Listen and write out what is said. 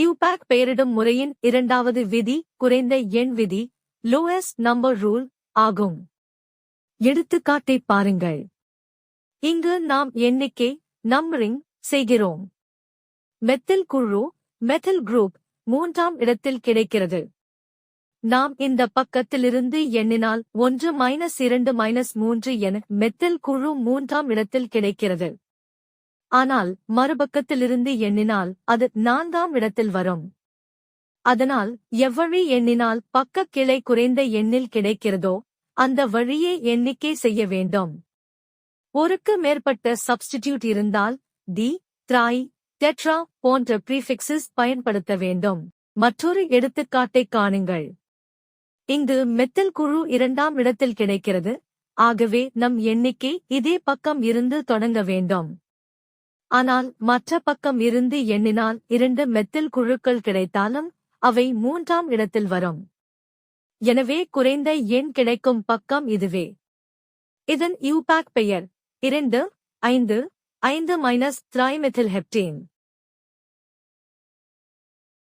யூபேக் பெயரிடும் முறையின் இரண்டாவது விதி குறைந்த எண் விதி லோயஸ்ட் நம்பர் ரூல் ஆகும். எடுத்துக்காட்டை பாருங்கள். இங்கு நாம் எண்ணிக்கை நம்பரிங் செய்கிறோம். மெத்தில் குழு மெத்தில் குரூப் மூன்றாம் இடத்தில் கிடைக்கிறது. நாம் இந்த பக்கத்திலிருந்து எண்ணினால் ஒன்று மைனஸ் இரண்டு மைனஸ் மூன்று என மெத்தில் குழு மூன்றாம் இடத்தில் கிடைக்கிறது. ஆனால் மறுபக்கத்திலிருந்து எண்ணினால் அது நான்காம் இடத்தில் வரும். அதனால் எவ்வழி எண்ணினால் பக்க கிளை குறைந்த எண்ணில் கிடைக்கிறதோ அந்த வழியே எண்ணிக்கை செய்ய வேண்டும். ஒருக்கு மேற்பட்ட சப்ஸ்டிடியூட் இருந்தால் தி த்ராய் டெட்ரா போன்ற ப்ரீஃபிக்ஸஸ் பயன்படுத்த வேண்டும். மற்றொரு எடுத்துக்காட்டைக் காணுங்கள். இங்கு மெத்தில் குழு இரண்டாம் இடத்தில் கிடைக்கிறது. ஆகவே நம் எண்ணிக்கை இதே பக்கம் இருந்து தொடங்க வேண்டும். ஆனால் மற்ற பக்கம் இருந்து எண்ணினால் இரண்டு மெத்தில் குழுக்கள் கிடைத்தாலும் அவை மூன்றாம் இடத்தில் வரும். எனவே குறைந்த எண் கிடைக்கும் பக்கம் இதுவே. இதன் யூபேக் பெயர். இரண்டு ஐந்து ஐந்து மைனஸ் த்ரைமெத்தில் ஹெப்டேன்